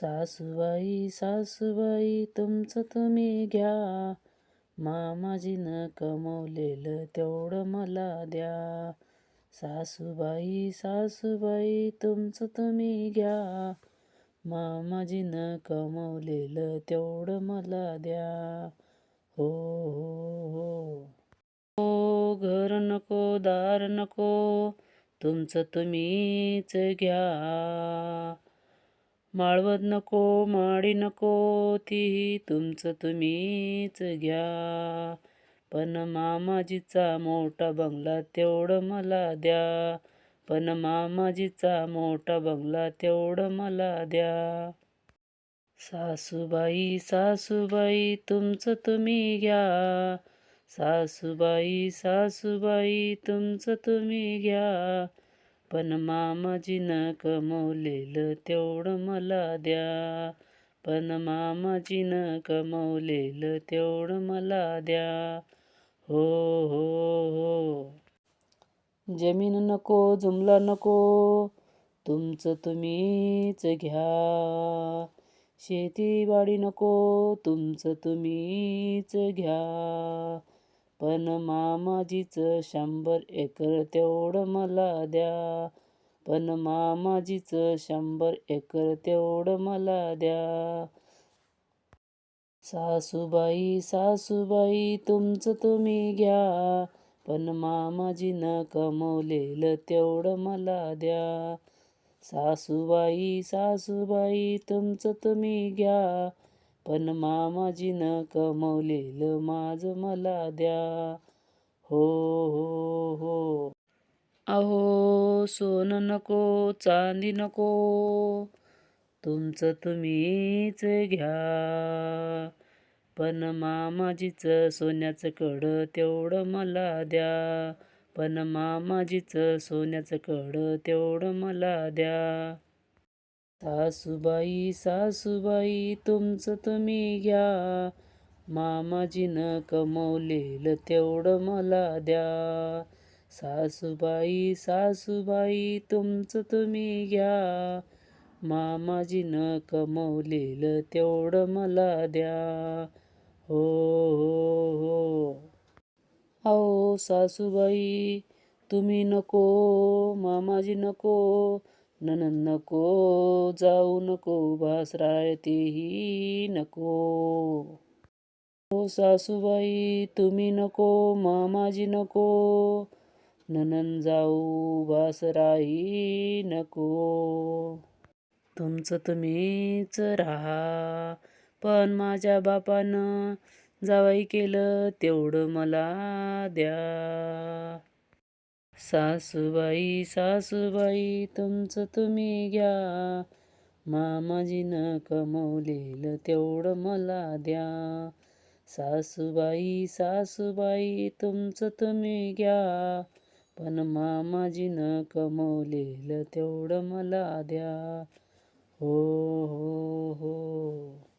सासूबाई सासूबाई तुमचं तुम्ही घ्या. मामाजीनं कमवलेलं तेवढं मला द्या. सासूबाई सासूबाई तुमचं तुम्ही घ्या. मामाजीनं कमवलेलं तेवढं मला द्या. हो हो हो. हो घर नको दार नको तुमचं तुम्हीच घ्या. माळवत नको माडी नको तीही तुमचं तुम्हीच घ्या. पण मामाजीचा मोठा बंगला तेवढं मला द्या. पण मामाजीचा मोठा बंगला तेवढं मला द्या. सासूबाई सासूबाई तुमचं तुम्ही घ्या. सासूबाई सासूबाई तुमचं तुम्ही घ्या. पण मामाजीनं कमवलेलं तेवढं मला द्या. पण मामाजीनं कमवलेलं तेवढं मला द्या. हो हो हो. जमीन नको जुमला नको. तुमचं तुम्हीच घ्या. शेतीवाडी नको तुमचं तुम्हीच घ्या. पण मामाजीचं शंभर एकर तेवढं मला द्या. पण मामाजीचं शंभर एकर तेवढं मला द्या. सासूबाई सासूबाई तुमचं तुम्ही घ्या. पण मामाजीनं कमवलेलं तेवढं मला द्या. सासूबाई सासूबाई तुमचं तुम्ही घ्या. पण मामाजीनं कमवलेलं माझं मला द्या. हो हो हो. अहो सोनं नको चांदी नको. तुमचं तुम्हीच घ्या. पण मामाजीचं सोन्याचं कड तेवढं मला द्या. पण मामाजीचं सोन्याचं कड तेवढं मला द्या. सासूबाई सासूबाई तुमचं तुम्ही घ्या. मामाजीनं कमवलेलं तेवढं मला द्या. सासूबाई सासूबाई तुमचं तुम्ही घ्या. मामाजीनं कमवलेलं तेवढं मला द्या. हो हो हो. अहो सासूबाई तुम्ही नको. मामाजी नको. ननंद नको जाऊ नको भासराय तेही नको. हो सासूबाई तुम्ही नको मामाजी नको. ननंद जाऊ भासराही नको. तुमचं तुम्हीच राहा पण माझ्या बापानं जावाई केलं तेवढं मला द्या. सासूबाई सासूबाई तुमचं तुम्ही घ्या. मामाजीनं कमवलेलं तेवढं मला द्या. सासूबाई सासूबाई तुमचं तुम्ही घ्या. पण मामाजीनं कमवलेलं तेवढं मला द्या. हो हो हो.